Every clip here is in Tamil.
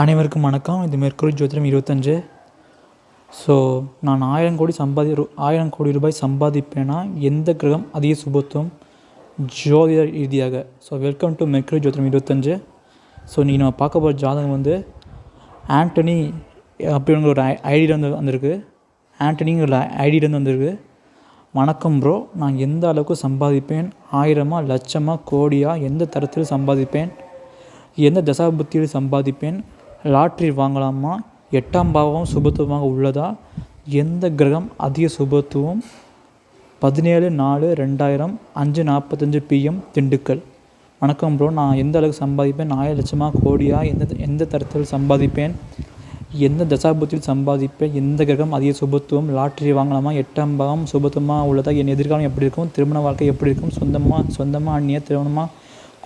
அனைவருக்கும் வணக்கம். இது மேற்கூறி ஜோதிடம் இருபத்தஞ்சு. ஸோ நான் ஆயிரம் கோடி சம்பாதி ரூ ஆயிரம் கோடி ரூபாய் சம்பாதிப்பேன்னா எந்த கிரகம் அதிக சுபத்துவம்? ஜோதிட ரீதியாக. ஸோ வெல்கம் டு மெர்க்குரி ஜோதிடம் இருபத்தஞ்சு. ஸோ இன்றைக்கி நம்ம பார்க்க போகிற ஜாதகம் வந்து ஆண்டனி அப்படிங்கிற ஒரு ஐடியில் வந்து வந்திருக்கு. ஆண்டனிங்கிற ஐடியிலேருந்து வந்திருக்கு. வணக்கம் ப்ரோ நான் எந்த அளவுக்கு சம்பாதிப்பேன்? ஆயிரமா லட்சமாக கோடியாக எந்த தரத்தில் சம்பாதிப்பேன்? எந்த தசாபுத்தியில் சம்பாதிப்பேன்? லாட்ரி வாங்கலாமா? எட்டாம் பாவம் சுபத்துவமாக உள்ளதா? எந்த கிரகம் அதிக சுபத்துவம்? பதினேழு நாலு ரெண்டாயிரம் அஞ்சு நாற்பத்தஞ்சு பிஎம் திண்டுக்கல். வணக்கம் ப்ரோ நான் எந்த அளவுக்கு சம்பாதிப்பேன்? ஆயிரம் லட்சமாக கோடியா? எந்த எந்த தரத்தில் சம்பாதிப்பேன்? எந்த தசாபத்தில் சம்பாதிப்பேன்? எந்த கிரகம் அதிக சுபத்துவம்? லாட்ரி வாங்கலாமா? எட்டாம் பாவம் சுபத்துவமாக உள்ளதா? என் எதிர்காலம் எப்படி இருக்கும்? திருமண வாழ்க்கை எப்படி இருக்கும்? சொந்தமாக சொந்தமாக அந்நிய திருமணமாக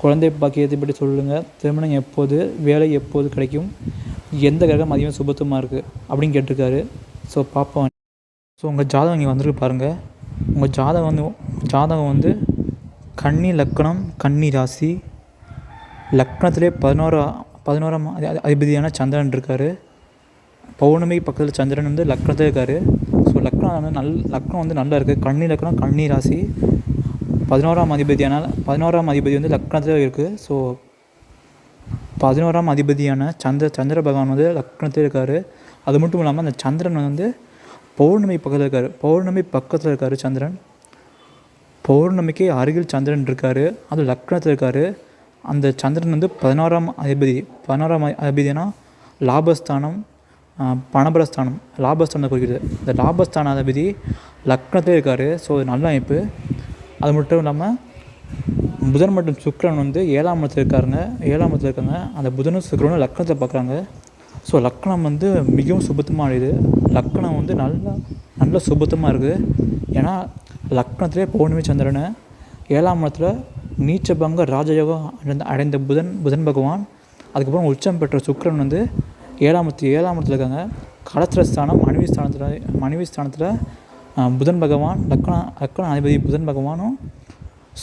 குழந்தை பாக்கியத்தை பற்றி சொல்லுங்கள் திருமணம் எப்போது வேலை எப்போது கிடைக்கும் எந்த கிரகம் அதிகமாக சுபத்துவமாக இருக்குது அப்படின்னு கேட்டிருக்காரு. ஸோ பார்ப்போம் ஸோ உங்கள் ஜாதகம் இங்கே வந்துருக்கு பாருங்கள் உங்கள் ஜாதகம் வந்து ஜாதகம் வந்து கன்னி லக்கணம் கன்னி ராசி. லக்னத்திலே பதினோரா பதினோராம் அதிபதியான சந்திரன் இருக்கார். பௌர்ணமி பக்கத்தில் சந்திரன் வந்து லக்னத்தில் இருக்கார். ஸோ லக்னம் வந்து நல் லக்னம் வந்து நல்லா இருக்குது கன்னி லக்னம் கன்னி ராசி. பதினோராம் அதிபதியான பதினோராம் அதிபதி வந்து லக்னத்தில் இருக்குது ஸோ பதினோராம் அதிபதியான சந்திர சந்திர பகவான் வந்து லக்னத்தில் இருக்கார். அது மட்டும் இல்லாமல் அந்த சந்திரன் வந்து பௌர்ணமி பக்கத்தில் இருக்கார். பௌர்ணமி பக்கத்தில் இருக்கார் சந்திரன். பௌர்ணமிக்கு அருகில் சந்திரன் இருக்கார். அது லக்னத்தில் இருக்கார். அந்த சந்திரன் வந்து பதினோராம் அதிபதி பதினோராம் அதிபதினா லாபஸ்தானம் பணபரஸ்தானம் பணபலஸ்தானம் லாபஸ்தானத்தை குறிக்கிறது. இந்த லாபஸ்தான அதிபதி லக்னத்திலே இருக்கார். ஸோ நல்ல அமைப்பு. அது மட்டும் இல்லாமல் புதன் மற்றும் சுக்ரன் வந்து ஏழாம் இடத்துல இருக்காருங்க. ஏழாம் இடத்துல இருக்காங்க. அந்த புதனும் சுக்ரனும் லக்னத்தை பார்க்குறாங்க. ஸோ லக்னம் வந்து மிகவும் சுபத்தமாக சுபத்தமானது லக்னம் வந்து நல்லா நல்ல சுபத்தமாக இருக்குது ஏன்னா லக்னத்திலே பௌர்ணமி சந்திரன் ஏழாம் இடத்துல நீச்சபங்க ராஜயோகம் அடைந்த அடைந்த புதன் புதன் பகவான் அதுக்கப்புறம் உச்சம் பெற்ற சுக்கரன் வந்து ஏழாம் இடத்து ஏழாம் இடத்துல இருக்காங்க. கலத்திர ஸ்தானம் மனைவி ஸ்தானத்தில் மனைவி ஸ்தானத்தில் புதன் பகவான் லக்ன லக்ன அதிபதி புதன் பகவானும்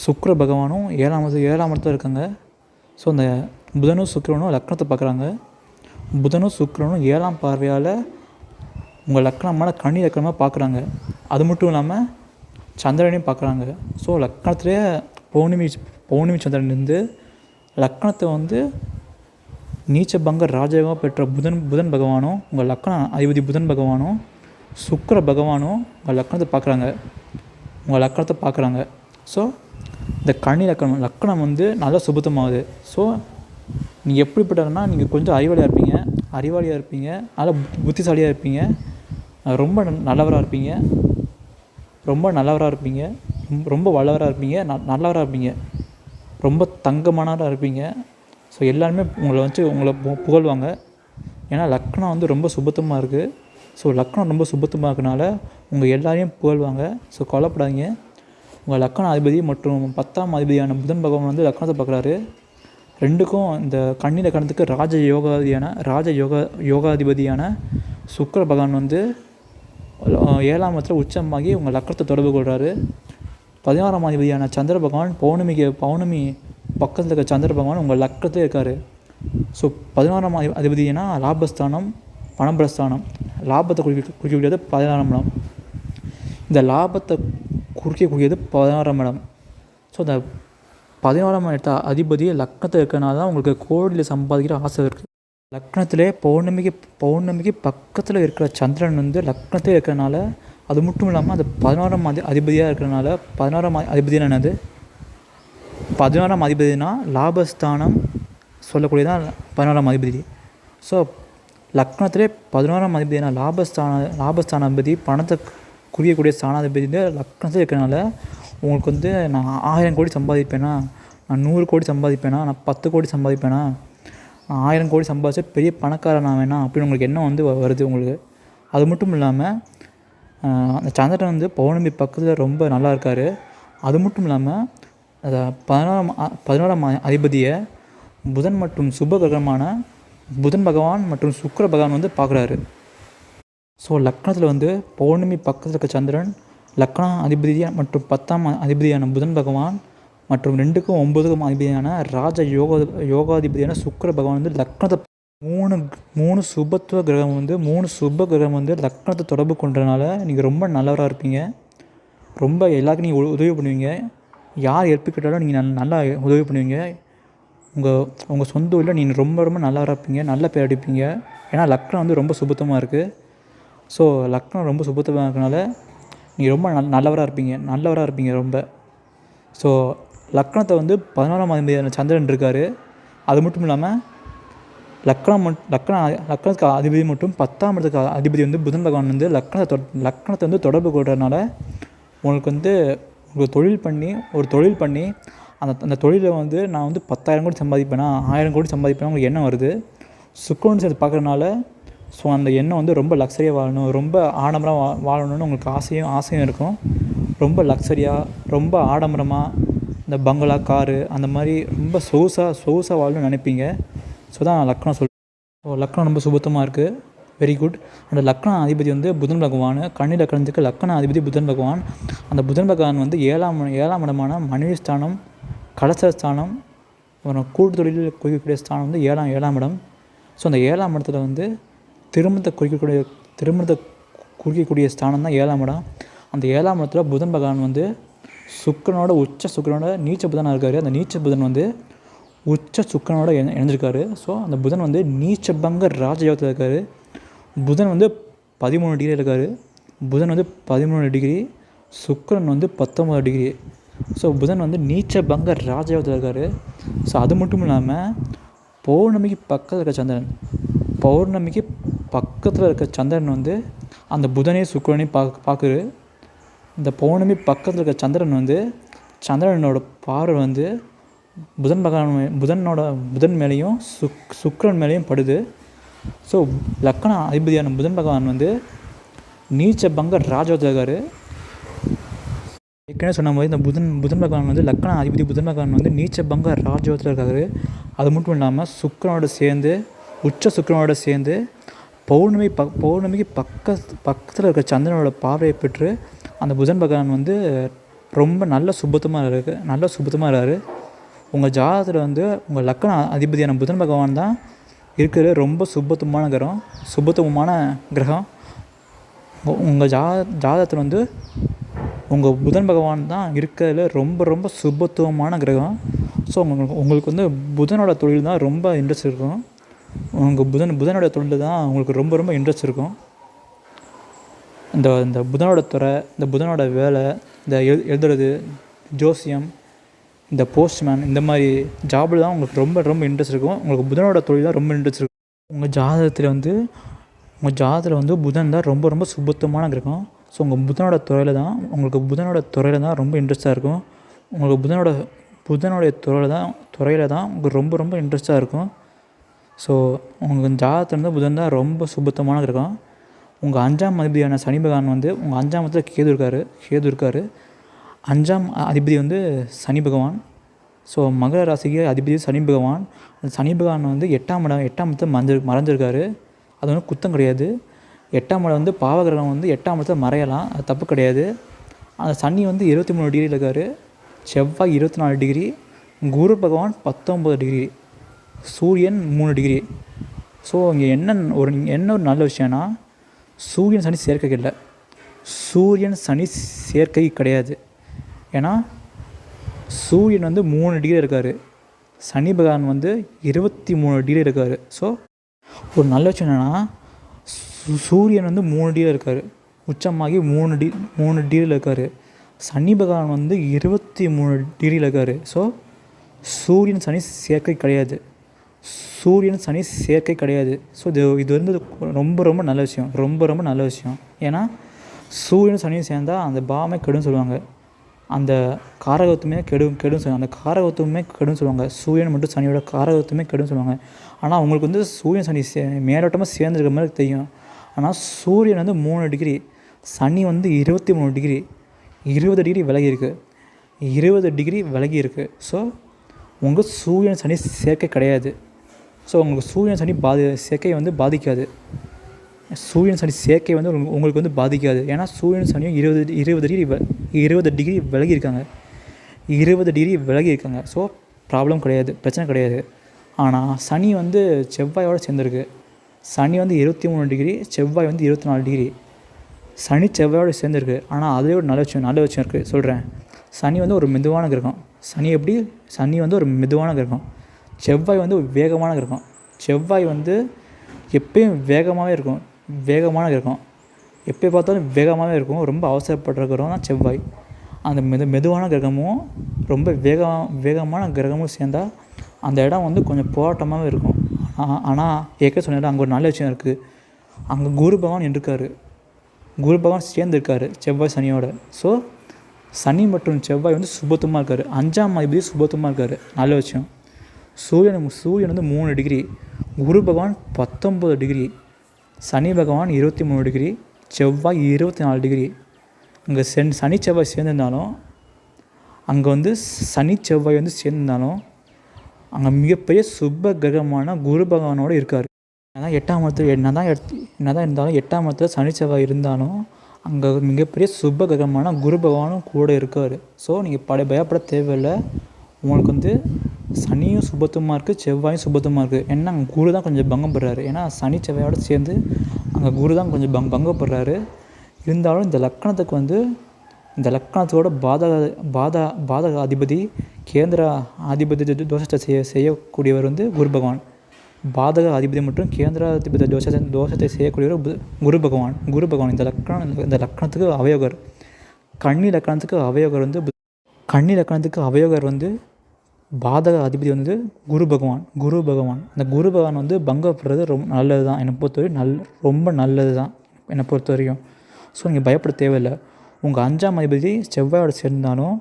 சுக்ர பகவானும் ஏழாம் ஏழாம் இடத்துல இருக்காங்க. ஸோ அந்த புதனும் சுக்கிரனும் லக்னத்தை பார்க்குறாங்க. புதனும் சுக்ரனும் ஏழாம் பார்வையால் உங்கள் லக்னமான கனி லக்னமாக பார்க்குறாங்க. அது மட்டும் இல்லாமல் சந்திரனையும் பார்க்குறாங்க. ஸோ லக்னத்திலே பௌர்ணமி பௌர்ணமி சந்திரன் இருந்து லக்னத்தை வந்து நீச்சபங்க ராஜயோகம் பெற்ற புதன் புதன் பகவானும் உங்கள் லக்ன அதிபதி புதன் பகவானும் சுக்கிர பகவானும் உங்கள் லக்னத்தை பார்க்குறாங்க. உங்கள் லக்னத்தை பார்க்குறாங்க. ஸோ இந்த கணி லக்கணம் லக்கணம் வந்து நல்லா சுபத்தமாகுது. ஸோ நீங்கள் எப்படிப்பட்டதுன்னா நீங்கள் கொஞ்சம் அறிவாளியாக இருப்பீங்க. அறிவாளியாக இருப்பீங்க. நல்லா புத்திசாலியாக இருப்பீங்க. ரொம்ப நல்லவராக இருப்பீங்க. ரொம்ப நல்லவராக இருப்பீங்க. ரொம்ப- வல்லவராக இருப்பீங்க. ந நல்லவராக இருப்பீங்க. ரொம்ப தங்கமானவராக இருப்பீங்க. ஸோ எல்லாருமே உங்களை வச்சு உங்களை பு- புகழ்வாங்க. ஏன்னா லக்னம் வந்து ரொம்ப சுபத்தமாக இருக்குது ஸோ லக்னம் ரொம்ப சுபத்தமாக இருக்கனால உங்கள் எல்லாரையும் புகழ்வாங்க. ஸோ கவலைப்படாதீங்க. உங்கள் லக்கண அதிபதி மற்றும் பத்தாம் அதிபதியான புதன் பகவான் வந்து லக்னத்தை பார்க்குறாரு. ரெண்டுக்கும் இந்த கன்னி லக்கணத்துக்கு ராஜ யோகாதியான ராஜ யோகா யோகாதிபதியான சுக்கர பகவான் வந்து ஏழாம் இடத்துல உச்சமாகி உங்கள் லக்கணத்தை தொடர்பு கொள்கிறாரு பதினாறாம் அதிபதியான சந்திர பகவான் பௌர்ணமிக்கு பௌர்ணமி பக்கத்தில் இருக்க சந்திர பகவான் உங்கள் லக்கணத்தில் இருக்கார். ஸோ பதினாறாம் அதிபதினா லாபஸ்தானம் பணபலஸ்தானம் லாபத்தை குறிக்க குறிக்கக்கூடியது பதினாறாம் இடம். இந்த லாபத்தை குறிக்கக்கூடியது பதினாறாம் இடம். ஸோ இந்த பதினாறாம் இடத்த அதிபதி லக்னத்தில் இருக்கனால தான் உங்களுக்கு கோடியில் சம்பாதிக்கிற ஆசை இருக்குது லக்னத்திலே பௌர்ணமிக்கு பௌர்ணமிக்கு பக்கத்தில் இருக்கிற சந்திரன் வந்து லக்னத்தில் இருக்கிறனால அது மட்டும் இல்லாமல் அது பதினாறாம் அதி அதிபதியாக இருக்கிறனால பதினாறாம் அதிபதினா என்னது? பதினாறாம் அதிபதினா லாபஸ்தானம் சொல்லக்கூடியதான் பதினாறாம் அதிபதி. ஸோ லக்னத்திலே பதினோராம் அதிபதியான லாபஸ்தான லாபஸ்தானாதிபதி பணத்தை குறியக்கூடிய ஸ்தானாதிபதி வந்து லக்னத்தில் இருக்கிறனால உங்களுக்கு வந்து நான் ஆயிரம் கோடி சம்பாதிப்பேனா? நான் நூறு கோடி சம்பாதிப்பேனா? நான் பத்து கோடி சம்பாதிப்பேனா? நான் ஆயிரம் கோடி சம்பாதிச்சா பெரிய பணக்காரன் நான் வேணாம் அப்படின்னு உங்களுக்கு எண்ணம் வந்து வருது உங்களுக்கு. அது மட்டும் இல்லாமல் அந்த சந்திரன் வந்து பௌர்ணமி பக்கத்தில் ரொம்ப நல்லா இருக்கார். அது மட்டும் இல்லாமல் அதை பதினோராம் பதினோராம் அதிபதியை புதன் மற்றும் சுப கிரகமான புதன் பகவான் மற்றும் சுக்கர பகவான் வந்து பார்க்குறாரு. ஸோ லக்னத்தில் வந்து பௌர்ணமி பக்கத்தில் இருக்க சந்திரன் லக்னா அதிபதியாக மற்றும் பத்தாம் அதிபதியான புதன் பகவான் மற்றும் ரெண்டுக்கும் ஒன்பதுக்கும் அதிபதியான ராஜ யோகா யோகாதிபதியான சுக்கிர பகவான் வந்து லக்னத்தை மூணு மூணு சுபத்துவ கிரகம் வந்து மூணு சுப கிரகம் வந்து லக்னத்தை தொடர்பு கொண்டதுனால நீங்கள் ரொம்ப நல்லவராக இருப்பீங்க. ரொம்ப எல்லாருக்கும் நீங்கள் உதவி பண்ணுவீங்க. யார் ஹெல்ப் கேட்டாலும் நீங்கள் நல்லா உதவி பண்ணுவீங்க. உங்கள் உங்கள் சொந்த ஊரில் நீங்கள் ரொம்ப ரொம்ப நல்லவராக இருப்பீங்க நல்ல பேர் அடிப்பீங்க. ஏன்னா லக்னம் வந்து ரொம்ப சுபத்தமாக இருக்குது ஸோ லக்னம் ரொம்ப சுபத்தமாக இருக்கனால நீங்கள் ரொம்ப நல் நல்லவராக இருப்பீங்க நல்லவராக இருப்பீங்க ரொம்ப. ஸோ லக்னத்தை வந்து பதினோராம் அதிபதியான சந்திரன் இருக்கார். அது மட்டும் இல்லாமல் லக்னம் மட் லக்ன லக்னத்துக்கு அதிபதி மட்டும் பத்தாம் இடத்துக்கு அதிபதி வந்து புதன் பகவான் வந்து லக்னத்தை தொ லக்னத்தை வந்து தொடர்பு கொள்கிறதுனால உங்களுக்கு வந்து ஒரு தொழில் பண்ணி ஒரு தொழில் பண்ணி அந்த அந்த தொழிலை வந்து நான் வந்து பத்தாயிரம் கோடி சம்பாதிப்பேனா ஆயிரம் கோடி சம்பாதிப்பேனா உங்களுக்கு எண்ணம் வருது. சுக்கோன்னு சேர்த்து பார்க்குறதுனால ஸோ அந்த எண்ணம் வந்து ரொம்ப லக்ஸரியாக வாழணும் ரொம்ப ஆடம்பரம் வா வாழணும்னு உங்களுக்கு ஆசையும் ஆசையும் இருக்கும். ரொம்ப லக்ஸரியாக ரொம்ப ஆடம்பரமாக இந்த பங்களா காரு அந்த மாதிரி ரொம்ப சொகுசாக சொகுசாக வாழணும்னு நினைப்பீங்க. ஸோ தான் லக்னம் சொல் ஸோ லக்னம் ரொம்ப சுபத்தமாக இருக்குது வெரி குட் அந்த லக்ன அதிபதி வந்து புதன் பகவான் கன்னி லக்னத்துக்கு லக்ன அதிபதி புதன் பகவான். அந்த புதன் பகவான் வந்து ஏழாம் ஏழாம் இடமான மனைவி ஸ்தானம் கலசஸ்தானம் அப்புறம் கூட்டு தொழிலில் குறிக்கக்கூடிய ஸ்தானம் வந்து ஏழாம் ஏழாம் இடம். ஸோ அந்த ஏழாம் இடத்துல வந்து திருமணத்தை குறிக்கக்கூடிய திருமணத்தை குறிக்கக்கூடிய ஸ்தானம் தான் ஏழாம் இடம். அந்த ஏழாம் இடத்துல புதன் பகவான் வந்து சுக்கரனோட உச்ச சுக்கரனோட நீச்ச புதனாக இருக்கார். அந்த நீச்ச புதன் வந்து உச்ச சுக்கரனோட இணைஞ்சிருக்காரு. ஸோ அந்த புதன் வந்து நீச்சபங்க ராஜயோகத்தில் இருக்கார். புதன் வந்து பதிமூணு டிகிரி இருக்கார். புதன் வந்து பதிமூணு டிகிரி சுக்கரன் வந்து பத்தொம்பது டிகிரி ஸோ புதன் வந்து நீச்ச பங்க ராஜயோகத்தில் இருக்கார். ஸோ அது மட்டும் இல்லாமல் பௌர்ணமிக்கு பக்கத்தில் இருக்க சந்திரன். பௌர்ணமிக்கு பக்கத்தில் இருக்க சந்திரன் வந்து அந்த புதனையும் சுக்கரனையும் பார்க்க பார்க்குது. இந்த பௌர்ணமி பக்கத்தில் இருக்க சந்திரன் வந்து சந்திரனோட பார்வை வந்து புதன் பகவான் புதனோட புதன் மேலேயும் சுக் சுக்கரன் மேலேயும் படுது. ஸோ லக்கண அதிபதியான புதன் பகவான் வந்து நீச்ச பங்க ராஜாவத்தில் இருக்கார். ஏற்கனவே சொன்ன மாதிரி இந்த புதன் புதன் பகவான் வந்து லக்கண அதிபதி புதன் பகவான் வந்து நீச்ச பங்க ராஜயோகத்தில் இருக்காரு. அது மட்டும் இல்லாமல் சுக்கரனோட சேர்ந்து உச்ச சுக்கரனோட சேர்ந்து பௌர்ணமி ப பௌர்ணமிக்கு பக்க பக்கத்தில் இருக்கிற சந்திரனோட பார்வையை பெற்று அந்த புதன் பகவான் வந்து ரொம்ப நல்ல சுபத்தமாக இருக்கு நல்ல சுபத்தமாக இருக்காரு. உங்கள் ஜாதகத்தில் வந்து உங்கள் லக்கண அதிபதியான புதன் பகவான் தான் இருக்கிற ரொம்ப சுபத்துவமான கிரகம் சுபத்துவமான கிரகம். உங்கள் ஜா ஜாதகத்தில் வந்து உங்கள் புதன் பகவான் தான் இருக்கிறதுல ரொம்ப ரொம்ப சுபத்துவமான கிரகம். ஸோ உங்களுக்கு உங்களுக்கு வந்து புதனோட தொழில் தான் ரொம்ப இன்ட்ரெஸ்ட் இருக்கும். உங்கள் புதன் புதனோட தொழில் தான் உங்களுக்கு ரொம்ப ரொம்ப இன்ட்ரெஸ்ட் இருக்கும். இந்த இந்த புதனோட துறை இந்த புதனோட வேலை இந்த எழு எழுதுறது ஜோசியம் இந்த போஸ்ட்மேன் இந்த மாதிரி ஜாபில் தான் உங்களுக்கு ரொம்ப ரொம்ப இன்ட்ரெஸ்ட் இருக்கும். உங்களுக்கு புதனோட தொழில் தான் ரொம்ப இன்ட்ரெஸ்ட் இருக்கும். உங்கள் ஜாதகத்தில் வந்து உங்கள் ஜாதகத்தில் வந்து புதன் தான் ரொம்ப ரொம்ப சுபத்துவமான கிரகம். ஸோ உங்கள் புதனோட துறையில் தான் உங்களுக்கு புதனோட துறையில் தான் ரொம்ப இன்ட்ரெஸ்ட்டாக இருக்கும். உங்களுக்கு புதனோட புதனுடைய துறையில் தான் துறையில் தான் உங்களுக்கு ரொம்ப ரொம்ப இன்ட்ரெஸ்ட்டாக இருக்கும். ஸோ உங்களுக்கு ஜாதகத்தில் புதன் தான் ரொம்ப சுபத்தமான இருக்கும் உங்கள் அஞ்சாம் அதிபதியான சனி பகவான் வந்து உங்கள் அஞ்சாம் இடத்துல கேது இருக்கார் கேது இருக்கார். அஞ்சாம் அதிபதி வந்து சனி பகவான். ஸோ மகர ராசிக்கு அதிபதி சனி பகவான். அந்த சனி பகவான் வந்து எட்டாம் இடம் எட்டாம் இடத்துல மறைஞ்சு மறைஞ்சிருக்காரு அது வந்து குத்தம் கிடையாது. எட்டாம் இடம் வந்து பாவகிரகம் வந்து எட்டாம் இடத்துல மறையலாம். அது தப்பு கிடையாது. அந்த சனி வந்து இருபத்தி மூணு டிகிரி இருக்கார். செவ்வாய் இருபத்தி நாலு டிகிரி குரு பகவான் பத்தொம்பது டிகிரி சூரியன் மூணு டிகிரி ஸோ இங்கே என்ன ஒரு என்ன ஒரு நல்ல விஷயம்னா சூரியன் சனி சேர்க்கை இல்லை. சூரியன் சனி சேர்க்கை கிடையாது. ஏன்னா சூரியன் வந்து மூணு டிகிரி இருக்கார். சனி பகவான் வந்து இருபத்தி மூணு டிகிரி இருக்கார். ஸோ ஒரு நல்ல விஷயம் என்னென்னா சூரியன் வந்து மூணு டியில் இருக்கார். உச்சமாகி மூணு டி மூணு டிகிரியில் இருக்கார். சனி பகவான் வந்து இருபத்தி மூணு டிகிரியில் இருக்கார். ஸோ சூரியன் சனி சேர்க்கை கிடையாது. சூரியன் சனி சேர்க்கை கிடையாது. ஸோ இது இது வந்து ரொம்ப ரொம்ப நல்ல விஷயம். ரொம்ப ரொம்ப நல்ல விஷயம். ஏன்னா சூரியன் சனியும் சேர்ந்தால் அந்த பாவமே கெடுன்னு சொல்லுவாங்க. அந்த காரகத்துமே கெடும் கெடும் சொல்லுவாங்க. அந்த காரகத்துமே கெடும் சொல்லுவாங்க. சூரியன் மட்டும் சனியோட காரகத்துமே கெடும் சொல்லுவாங்க. ஆனால் அவங்களுக்கு வந்து சூரியன் சனி சே மேலோட்டமாக சேர்ந்துருக்க மாதிரி தெரியும். ஆனால் சூரியன் வந்து மூணு டிகிரி சனி வந்து இருபத்தி மூணு டிகிரி இருபது டிகிரி விலகி இருக்குது இருபது டிகிரி விலகி இருக்குது ஸோ உங்கள் சூரியன் சனி சேர்க்கை கிடையாது. ஸோ உங்களுக்கு சூரியன் சனி பாதி சேர்க்கையை வந்து பாதிக்காது. சூரியன் சனி சேர்க்கை வந்து உங்களுக்கு- வந்து பாதிக்காது. ஏன்னா சூரியன் சனியும் இருபது இருபது டிகிரி இருபது டிகிரி விலகி இருக்காங்க. இருபது டிகிரி விலகி இருக்காங்க. ஸோ ப்ராப்ளம் கிடையாது. பிரச்சனை கிடையாது. ஆனால் சனி வந்து செவ்வாயோடு சேர்ந்துருக்கு. சனி வந்து இருபத்தி மூணு டிகிரி செவ்வாய் வந்து இருபத்தி நாலு டிகிரி. சனி செவ்வாயோட சேர்ந்துருக்கு. ஆனால் அதுலேயே ஒரு நல்ல விஷயம் நல்ல விஷயம் இருக்குது சொல்கிறேன் சனி வந்து ஒரு மெதுவான கிரகம். சனி எப்படி? சனி வந்து ஒரு மெதுவான கிரகம். செவ்வாய் வந்து ஒரு வேகமான கிரகம். செவ்வாய் வந்து எப்பயும் வேகமாகவே இருக்கும். வேகமான கிரகம். எப்போ பார்த்தாலும் வேகமாகவே இருக்கும். ரொம்ப அவசரப்படுற கிரகம் தான் செவ்வாய். அந்த மெது மெதுவான கிரகமும் ரொம்ப வேக வேகமான கிரகமும் சேர்ந்தால் அந்த இடம் வந்து கொஞ்சம் போராட்டமாகவே இருக்கும். ஆனால் ஆனால் ஏற்கனவே சொன்னேன்ல அங்கே ஒரு நல்ல விஷயம் இருக்குது அங்கே குரு பகவான் இருக்கார் குரு பகவான் சேர்ந்துருக்காரு செவ்வாய் சனியோட. ஸோ சனி மற்றும் செவ்வாய் வந்து சுபத்துவமாக இருக்கார். அஞ்சாம் அதிபதி சுபத்துவமாக இருக்கார். நல்ல விஷயம். சூரியன் சூரியன் வந்து மூணு டிகிரி குரு பகவான் பத்தொம்பது டிகிரி சனி பகவான் இருபத்தி மூணு டிகிரி செவ்வாய் இருபத்தி நாலு டிகிரி அங்கே சென் சனி செவ்வாய் சேர்ந்துருந்தாலும் அங்கே வந்து சனி செவ்வாய் வந்து சேர்ந்துருந்தாலும் அங்கே மிகப்பெரிய சுப கிரகமான குரு பகவானோடு இருக்கார். ஏன்னா எட்டாம் இடத்துல என்ன தான் என்ன தான் இருந்தாலும் எட்டாம் இடத்துல சனி செவ்வாய் இருந்தாலும் அங்கே மிகப்பெரிய சுப கிரகமான குரு பகவானும் கூட இருக்கார். ஸோ நீங்கள் பட பயப்பட தேவையில்லை. உங்களுக்கு வந்து சனியும் சுபத்துமாக இருக்குது செவ்வாயும் சுபத்துமாக இருக்குது ஏன்னா அங்கே குரு தான் கொஞ்சம் பங்கப்படுறாரு. ஏன்னா சனி செவ்வாயோட சேர்ந்து அங்கே குரு தான் கொஞ்சம் பங் பங்கப்படுறாரு. இருந்தாலும் இந்த லக்கணத்துக்கு வந்து இந்த லக்கணத்தோட பாதக பாதா பாதக அதிபதி கேந்திர அதிபதி தோஷத்தை செய்ய செய்யக்கூடியவர் வந்து குரு பகவான். பாதக அதிபதி மற்றும் கேந்திர அதிபதி தோஷத்தை தோஷத்தை செய்யக்கூடியவர் குரு பகவான். குரு பகவான் இந்த லக்கணம் இந்த லக்கணத்துக்கு அவயோகர். கண்ணி லக்கணத்துக்கு அவயோகர் வந்து கண்ணி லக்கணத்துக்கு அவயோகர் வந்து பாதக அதிபதி வந்து குரு பகவான். குரு பகவான். அந்த குரு பகவான் வந்து பங்கப்படுறது ரொம்ப நல்லது தான் என்னை பொறுத்தவரை நல் ரொம்ப நல்லது தான் என்னை பொறுத்த வரைக்கும் ஸோ நீங்கள் பயப்பட தேவையில்லை. உங்கள் அஞ்சாம் அதிபதி செவ்வாயோட சேர்ந்தாலும்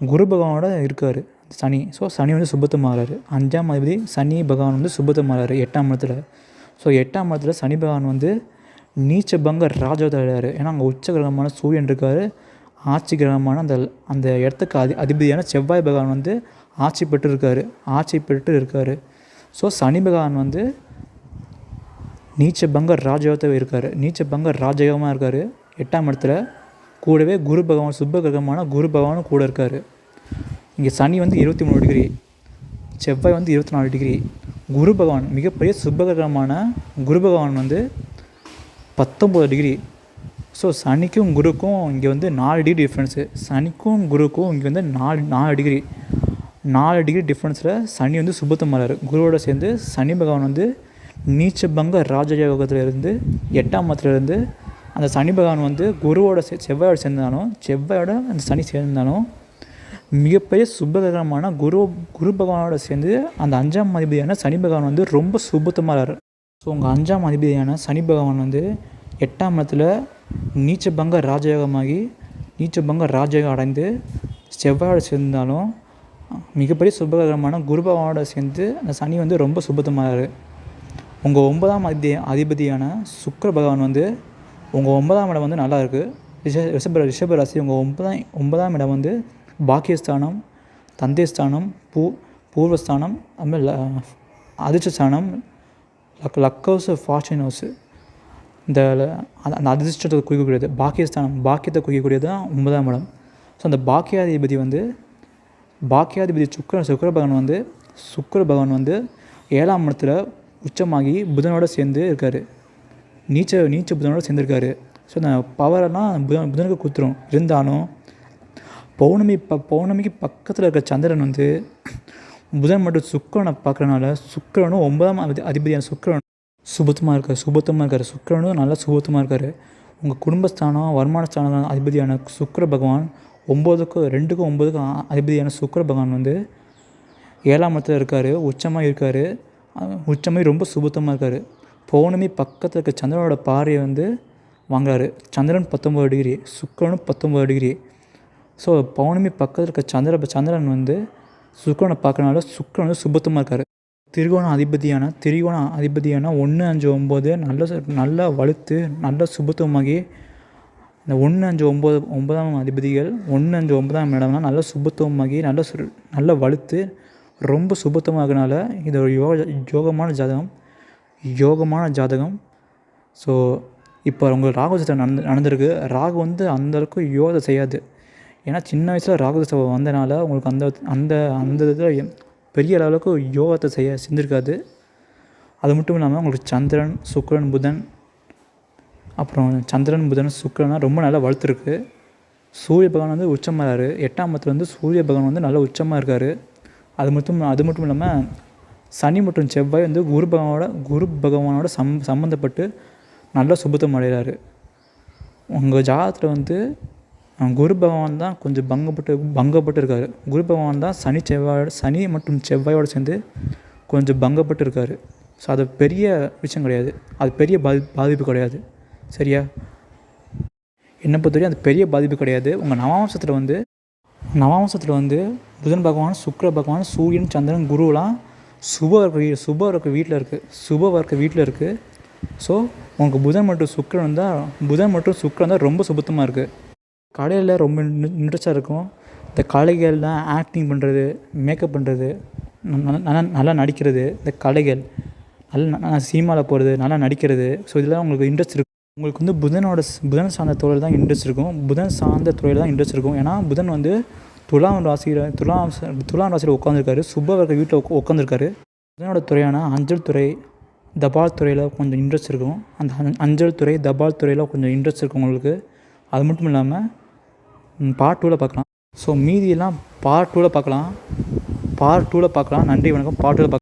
குரு பகவானோட இருக்கார் சனி. ஸோ சனி வந்து சுபத்துமாறாரு அஞ்சாம் அதிபதி சனி பகவான் வந்து சுபத்துமாறாரு எட்டாம் இடத்துல. ஸோ எட்டாம் இடத்துல சனி பகவான் வந்து நீச்ச பங்க ராஜோதராரு ஏன்னா அங்கே உச்ச கிரகமான சூரியன் இருக்கார். ஆட்சி கிரகமான அந்த அந்த இடத்துக்கு அதி அதிபதியான செவ்வாய் பகவான் வந்து ஆட்சி பெற்று இருக்கார் ஆட்சி பெற்று இருக்கார் ஸோ சனி பகவான் வந்து நீச்ச பங்க ராஜயோகத்தை இருக்கார் நீச்ச பங்க ராஜயோகமாக இருக்கார். எட்டாம் இடத்துல கூடவே குரு பகவான் சுப்ப கிரகமான குரு பகவானும் கூட இருக்கார். இங்கே சனி வந்து இருபத்தி மூணு டிகிரி செவ்வாய் வந்து இருபத்தி நாலு டிகிரி. குரு பகவான் மிகப்பெரிய சுப்ப கிரகமான குரு பகவான் வந்து பத்தொம்பது டிகிரி. ஸோ சனிக்கும் குருக்கும் இங்கே வந்து நாலு டிகிரி டிஃப்ரென்ஸு சனிக்கும் குருக்கும் இங்கே வந்து நாலு நாலு டிகிரி. நாலு டிகிரி டிஃப்ரென்ஸில் சனி வந்து சுபத்தமரார் குருவோட சேர்ந்து சனி பகவான் வந்து நீச்சபங்க ராஜயோகத்திலிருந்து எட்டாம் மதத்துலேருந்து அந்த சனி பகவான் வந்து குருவோட செ செவ்வாயோட சேர்ந்தாலும் செவ்வாயோட அந்த சனி சேர்ந்தாலும் மிகப்பெரிய சுபகரமான குரு குரு பகவானோட சேர்ந்து அந்த அஞ்சாம் அதிபதியான சனி பகவான் வந்து ரொம்ப சுபத்தமாக ஸோ உங்கள் அஞ்சாம் அதிபதியான சனி பகவான் வந்து எட்டாம் இடத்துல நீச்சபங்க ராஜயோகமாகி நீச்சபங்க ராஜயோகம் அடைந்து செவ்வாயோட சேர்ந்தாலும் மிகப்பெரிய சுபகரமான குரு பகவானோட சேர்ந்து அந்த சனி வந்து ரொம்ப சுபத்தமாகிறாரு உங்கள் ஒன்பதாம் அதி அதிபதியான சுக்கர பகவான் வந்து உங்கள் ஒன்பதாம் இடம் வந்து நல்லா இருக்குது ரிஷ ரிஷப ரிஷப ராசி உங்கள் ஒன்பதாம் ஒன்பதாம் இடம் வந்து பாக்கியஸ்தானம் தந்தைஸ்தானம் பூ பூர்வஸ்தானம் அதுமாதிரி அதிர்ஷ்டஸ்தானம் luck luck house fortune house இந்த அந்த அதிர்ஷ்டத்தை குறிக்கக்கூடியது பாக்கியஸ்தானம் பாக்கியத்தை குறிக்கக்கூடியது தான் ஒன்பதாம் இடம். ஸோ அந்த பாக்கியாதிபதி வந்து பாக்கியாதிபதி சுக்கர சுக்கர பகவான் வந்து சுக்கர பகவான் வந்து ஏழாம் இடத்துல உச்சமாகி புதனோடு சேர்ந்து இருக்கார். நீச்ச நீச்ச புதனோட சேர்ந்துருக்காரு. ஸோ அந்த பவரெல்லாம் புதன் புதனுக்கு கொடுத்துரும். இருந்தாலும் பௌர்ணமி ப பௌர்ணமிக்கு பக்கத்தில் இருக்கிற சந்திரன் வந்து புதன் மற்றும் சுக்கரனை பார்க்குறனால சுக்கரனும் ஒன்பதாம் அதிபதியான சுக்கரன் சுபத்தமாக இருக்கார் சுபத்தமாக இருக்கார். சுக்கிரனும் நல்லா சுபத்தமாக இருக்கார். உங்கள் குடும்பஸ்தானம் வருமானஸ்தானம் அதிபதியான சுக்கர பகவான். ஒம்போதுக்கும் ரெண்டுக்கும் ஒம்போதுக்கும் அதிபதியான சுக்கர பகவான் வந்து ஏழாம் இடத்துல இருக்கார் உச்சமாக இருக்கார். உச்சமாக ரொம்ப சுபத்தமாக இருக்கார். பௌர்ணமி பக்கத்தில் இருக்க சந்திரனோட பார்வையை வந்து வாங்குறாரு. சந்திரன் பத்தொம்பது டிகிரி சுக்கரனும் பத்தொம்பது டிகிரி ஸோ பௌர்ணமி பக்கத்தில் இருக்க சந்திர சந்திரன் வந்து சுக்கரனை பார்க்கறனால சுக்கரன் வந்து சுபத்தமாக இருக்கார். திரிகோண அதிபதியான திரிகோண அதிபதியான ஒன்று அஞ்சு ஒம்பது நல்ல நல்லா வலுத்து நல்ல சுபத்துவமாகி இந்த ஒன்று அஞ்சு ஒம்பது ஒன்பதாம் அதிபதிகள் ஒன்று அஞ்சு ஒன்பதாம் இடம்னா நல்ல சுபத்துவமாகி நல்ல சு நல்ல வலுத்து ரொம்ப சுபத்துவமாகனால இது ஒரு யோக யோகமான ஜாதகம் யோகமான ஜாதகம். ஸோ இப்போ உங்களுக்கு ராகு நடந்து நடந்திருக்கு. ராகு வந்து அந்த அளவுக்கு யோகத்தை செய்யாது. ஏன்னா சின்ன வயசில் ராகு தசை வந்தனால உங்களுக்கு அந்த அந்த அந்த இதில் பெரிய அளவுக்கு யோகத்தை செய்ய செஞ்சுருக்காது. அது மட்டும் இல்லாமல் உங்களுக்கு சந்திரன் சுக்கரன் புதன் அப்புறம் சந்திரன் புதன் சுக்கரன்லாம் ரொம்ப நல்லா வளர்த்துருக்கு. சூரிய பகவான் வந்து உச்சமாகிறாரு எட்டாம் இடத்துல வந்து சூரிய பகவான் வந்து நல்லா உச்சமாக இருக்கார். அது மட்டும் அது மட்டும் இல்லாமல் சனி மற்றும் செவ்வாய் வந்து குரு பகவானோட குரு பகவானோட சம் சம்மந்தப்பட்டு நல்லா சுபத்தம் அடைகிறாரு. உங்கள் ஜாதகத்தில் வந்து குரு பகவான் தான் கொஞ்சம் பங்கப்பட்டு பங்கப்பட்டு இருக்காரு குரு பகவான் தான் சனி செவ்வாயோட சனி மற்றும் செவ்வாயோடு சேர்ந்து கொஞ்சம் பங்கப்பட்டு இருக்காரு ஸோ அது பெரிய விஷயம் கிடையாது. அது பெரிய பாதி பாதிப்பு கிடையாது. சரியா? என்னை பொறுத்தவரையும் அது பெரிய பாதிப்பு கிடையாது. உங்கள் நவாம்சத்தில் வந்து நவாம்சத்தில் வந்து புதன் பகவான் சுக்கர பகவான் சூரியன் சந்திரன் குருவெலாம் சுப வீ சுப இருக்க வீட்டில் இருக்குது சுப இருக்க வீட்டில் இருக்குது ஸோ உங்களுக்கு புதன் மற்றும் சுக்கரன் தான் புதன் மற்றும் சுக்கரன் தான் ரொம்ப சுபத்தமாக இருக்குது கலையில் ரொம்ப இன்ட்ரெஸ்டாக இருக்கும். இந்த கலைகள்லாம் ஆக்டிங் பண்ணுறது மேக்கப் பண்ணுறது நல்லா நல்லா நடிக்கிறது இந்த கலைகள் நல்லா சினிமாவில் போகிறது நல்லா நடிக்கிறது. ஸோ இதெல்லாம் உங்களுக்கு இன்ட்ரெஸ்ட் இருக்கும் உங்களுக்கு வந்து புதனோட புதன் சார்ந்த துறையில் தான் இன்ட்ரெஸ்ட் இருக்கும். புதன் சார்ந்த துறையில் தான் இன்ட்ரெஸ்ட் இருக்கும். ஏன்னா புதன் வந்து துலாம் ராசியில் துலாம் துலாம் ராசியில் உட்காந்துருக்காரு சுப்பவர்கள் வீட்டில் உட்காந்துருக்காரு இதனோட துறையான அஞ்சல் துறை தபால் துறையில் கொஞ்சம் இன்ட்ரெஸ்ட் இருக்கும். அந்த அஞ்சல் துறை தபால் துறையில் கொஞ்சம் இன்ட்ரெஸ்ட் இருக்கும் உங்களுக்கு. அது மட்டும் இல்லாமல் பார்ட் டூவில் பார்க்கலாம் ஸோ மீதியெல்லாம் பார்ட் டூவில் பார்க்கலாம் பார்ட் டூவில் பார்க்கலாம் நன்றி வணக்கம். பார்ட் டூவில் பார்க்கலாம்